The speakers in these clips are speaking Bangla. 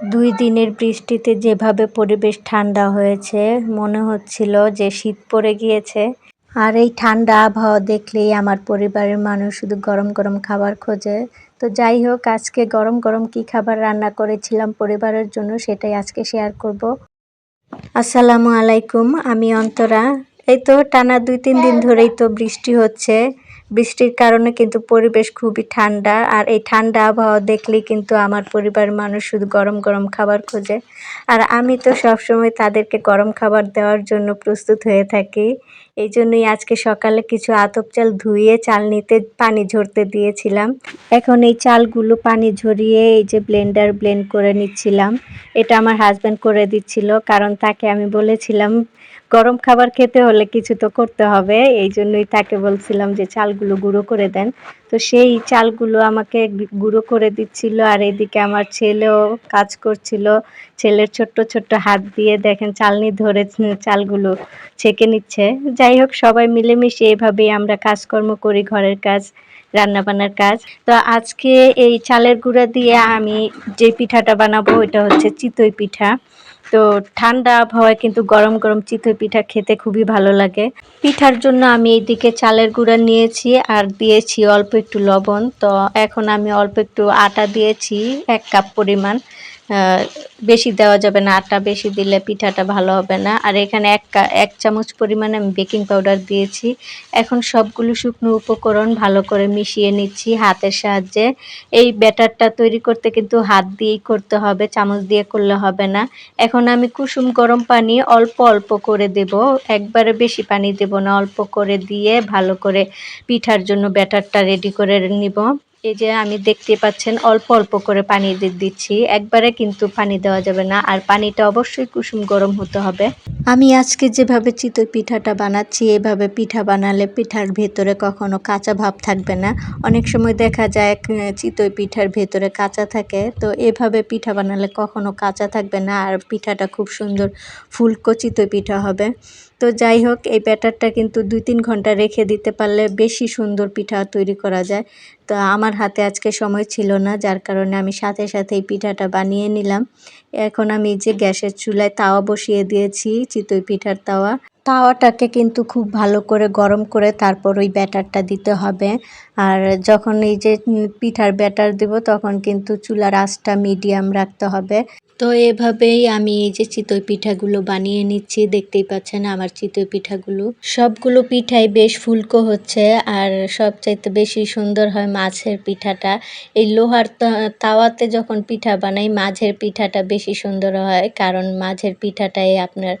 দুই দিনের বৃষ্টিতে যেভাবে পরিবেশ ঠান্ডা হয়েছে, মনে হচ্ছিল যে শীত পড়ে গিয়েছে। আর এই ঠান্ডা আবহাওয়া দেখলেই আমার পরিবারের মানুষ শুধু গরম গরম খাবার খোঁজে। তো যাই হোক, আজকে গরম গরম কি খাবার রান্না করেছিলাম পরিবারের জন্য সেটাই আজকে শেয়ার করব। আসসালামু আলাইকুম, আমি অন্তরা। এই তো টানা দুই তিন দিন ধরেই তো বৃষ্টি হচ্ছে। বৃষ্টির কারণে কিন্তু পরিবেশ খুবই ঠান্ডা, আর এই ঠান্ডা আবহাওয়া দেখলেই কিন্তু আমার পরিবারের মানুষ শুধু গরম গরম খাবার খোঁজে। আর আমি তো সবসময় তাদেরকে গরম খাবার দেওয়ার জন্য প্রস্তুত হয়ে থাকি। এই জন্যই আজকে সকালে কিছু আতপ চাল ধুয়ে চাল নিতে পানি ঝরতে দিয়েছিলাম। এখন এই চালগুলো পানি ঝরিয়ে এই যে ব্লেন্ডার ব্লেন্ড করে নিচ্ছিলাম। এটা আমার হাজব্যান্ড করে দিচ্ছিল, কারণ তাকে আমি বলেছিলাম গরম খাবার খেতে হলে কিছু তো করতে হবে। এই জন্যই তাকে বলছিলাম যে চালগুলো গুঁড়ো করে দেন। তো সেই চালগুলো আমাকে গুঁড়ো করে দিচ্ছিল আর এদিকে আমার ছেলেও কাজ করছিল। ছেলের ছোট্ট ছোট্ট হাত দিয়ে দেখেন চালনি ধরে চালগুলো ছেঁকে নিচ্ছে। যাই হোক, সবাই মিলেমিশে এভাবেই আমরা কাজকর্ম করি ঘরের কাজ। রান্নাবান্নার কাজ। তো আজকে এই চালের গুঁড়া দিয়ে আমি যে পিঠাটা বানাবো ওইটা হচ্ছে চিতই পিঠা। তো ঠান্ডা আবহাওয়ায় কিন্তু গরম গরম চিতই পিঠা খেতে খুবই ভালো লাগে। পিঠার জন্য আমি এইদিকে চালের গুঁড়া নিয়েছি আর দিয়েছি অল্প একটু লবণ। তো এখন আমি অল্প একটু আটা দিয়েছি, এক কাপ পরিমাণ। বেশি দেওয়া যাবে না, আটা বেশি দিলে পিঠাটা ভালো হবে না। আর এখানে এক এক চামচ পরিমাণে আমি বেকিং পাউডার দিয়েছি। এখন সবগুলো শুকনো উপকরণ ভালো করে মিশিয়ে নিচ্ছি হাতের সাহায্যে। এই ব্যাটারটা তৈরি করতে কিন্তু হাত দিয়েই করতে হবে, চামচ দিয়ে করলে হবে না। এখন আমি কুসুম গরম পানি অল্প অল্প করে দেব, একবারে বেশি পানি দেব না, অল্প করে দিয়ে ভালো করে পিঠার জন্য ব্যাটারটা রেডি করে নিব। এই যে আমি দেখতে পাচ্ছেন, অল্প অল্প করে পানি দিচ্ছি। একবারে কিন্তু পানি দেওয়া যাবে না, আর পানিটা অবশ্যই কুসুম গরম হতে হবে। আমি আজকে যেভাবে চিতই পিঠাটা বানাচ্ছি, এভাবে পিঠা বানালে পিঠার ভেতরে কখনো কাঁচা ভাব থাকবে না। অনেক সময় দেখা যায় চিতই পিঠার ভেতরে কাঁচা থাকে, তো এভাবে পিঠা বানালে কখনো কাঁচা থাকবে না, আর পিঠাটা খুব সুন্দর ফুলকো চিতই পিঠা হবে। তো যাই হোক, এই ব্যাটারটা কিন্তু দুই তিন ঘণ্টা রেখে দিতে পারলে বেশি সুন্দর পিঠা তৈরি করা যায়। তো আমার হাতে আজকে সময় ছিল না, যার কারণে আমি সাথে সাথে এই পিঠাটা বানিয়ে নিলাম। এখন আমি যে গ্যাসের চুলায় তাওয়া বসিয়ে দিয়েছি, চিতই পিঠার তাওয়া। তাওয়াটাকে কিন্তু খুব ভালো করে গরম করে তারপর ওই ব্যাটারটা দিতে হবে। আর যখন এই যে পিঠার ব্যাটার দেব, তখন কিন্তু চুলার আঁচটা মিডিয়াম রাখতে হবে। তো এভাবেই আমি এই যে চিতই পিঠাগুলো বানিয়ে নিচ্ছি, দেখতেই পাচ্ছেন আমার চিতই পিঠাগুলো। সবগুলো পিঠাই বেশ ফুলকো হচ্ছে, আর সবচাইতে বেশি সুন্দর হয় মাছের পিঠাটা। এই লোহার তাওয়াতে যখন পিঠা বানাই মাঝের পিঠাটা বেশি সুন্দর হয়, কারণ মাঝের পিঠাটাই আপনার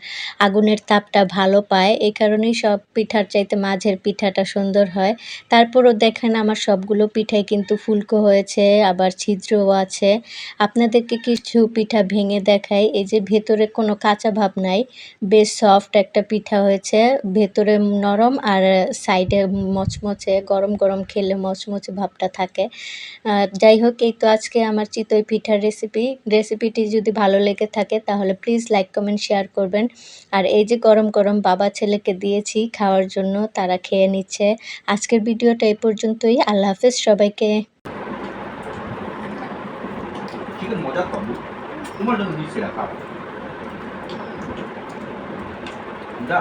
আগুনের তাপটা ভালো পায়, এই কারণেই সব পিঠার চাইতে মাঝের পিঠাটা সুন্দর হয়। তারপরও দেখেন আমার সবগুলো পিঠাই কিন্তু ফুলকো হয়েছে, আবার ছিদ্রও আছে। আপনাদেরকে কিছু পিঠা ভেঙে দেখাই, এই যে ভেতরে কোনো কাঁচা ভাব নাই, বেশ সফট একটা পিঠা হয়েছে। ভেতরে নরম আর সাইডে মচমচে, গরম গরম খেলে মচমচে ভাবটা থাকে। যাই হোক, এই তো আজকে আমার চিতই পিঠার রেসিপি রেসিপিটি যদি ভালো লেগে থাকে, তাহলে প্লিজ লাইক কমেন্ট শেয়ার করবেন। আর এই যে গরম গরম বাবা ছেলেকে দিয়েছি, খাওয়ার জন্য তারা খেয়ে নিচ্ছে। আজকের ভিডিওটা এই পর্যন্তই। আল্লাহ হাফেজ সবাইকে। মজা তোমার জন্য দিচ্ছি যা।